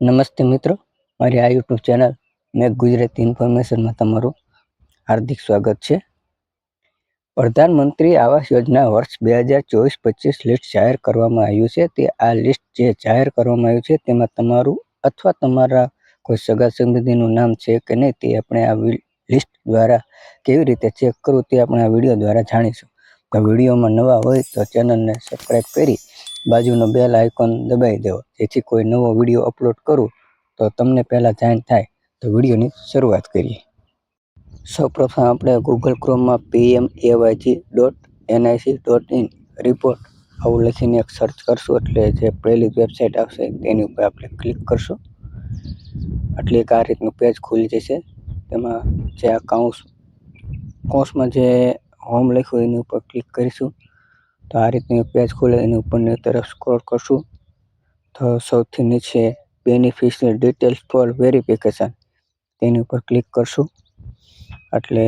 નમસ્તે મિત્રો, મારી આ યુટ્યુબ ચેનલ મેં ગુજરાતી ઇન્ફોર્મેશનમાં તમારું હાર્દિક સ્વાગત છે. પ્રધાનમંત્રી આવાસ યોજના વર્ષ બે હજાર ચોવીસ પચીસ લિસ્ટ જાહેર કરવામાં આવ્યું છે. તે આ લિસ્ટ જે જાહેર કરવામાં આવ્યું છે, તેમાં તમારું અથવા તમારા કોઈ સગા સંબંધીનું નામ છે કે નહીં તે આપણે આ લિસ્ટ દ્વારા કેવી રીતે ચેક કરવું તે આપણે આ વીડિયો દ્વારા જાણીશું. વિડીયોમાં નવા હોય તો ચેનલને સબસ્ક્રાઈબ કરી બાજુનો બેલ આઇકોન દબાવી દેવો. જેથી કોઈ નવો વીડિયો અપલોડ કરું, તો તમને પહેલાં જાણ થાય, તો વિડીયોની શરૂઆત કરીએ. સૌપ્રથમ આપણે Google ક્રોમમાં PM AYG dot NIC dot in report આવું લખીને એક સર્ચ કરશું. એટલે જે પહેલી વેબસાઇટ આવશે, તેની ઉપર આપણે ક્લિક કરશું. એટલે એક આ રીતનું પેજ ખુલી જશે. તેમાં જે આ કાઉન્સ કૌંસમાં જે હોમ લખ્યું એની ઉપર ક્લિક કરીશું. તો આ રીતનું પેજ ખોલે એની ઉપરની તરફ સ્ક્રોલ કરશું. તો સૌથી નીચે બેનિફિશિયલ ડિટેલ્સ ફોર વેરિફિકેશન તેની ઉપર ક્લિક કરશું. એટલે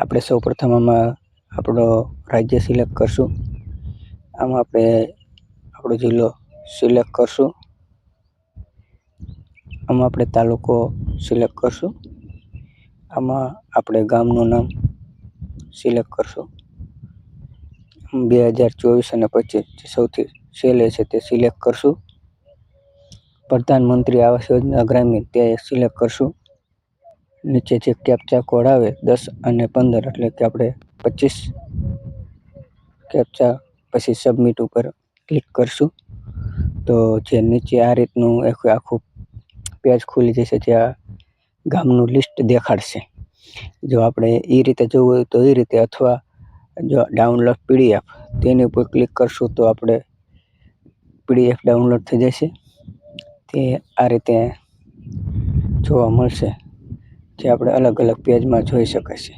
આપણે સૌ પ્રથમ આમાં આપણો રાજ્ય સિલેક્ટ કરશું. આમાં આપણે આપણો જિલ્લો સિલેક્ટ કરશું. આમાં આપણે તાલુકો સિલેક્ટ કરશું. આમાં આપણે ગામનું નામ સિલેક્ટ કરશું. બે હજાર ચોવીસ અને પચીસ, જે સૌથી છેલ્લે છે તે સિલેક્ટ કરશું. પ્રધાનમંત્રી આવાસ યોજના ગ્રામીણ, તે સિલેક્ટ કરશું. નીચે જે કેપ્ચા કોડ આવે, દસ અને પંદર, એટલે કે આપણે પચીસ કેપ્ચા પછી સબમિટ ઉપર ક્લિક કરશું. તો જે નીચે આ રીતનું એક આખું પેજ ખુલી જશે જ્યાં ગામનું લિસ્ટ દેખાડશે. જો આપણે એ રીતે જોવું હોય તો એ રીતે, અથવા જો ડાઉનલોડ પીડીએફ તેની ઉપર ક્લિક કરશું તો આપણે પીડીએફ ડાઉનલોડ થઈ જશે. તે આ રીતે જોવા મળશે, જે આપણે અલગ અલગ પેજમાં જોઈ શકાશે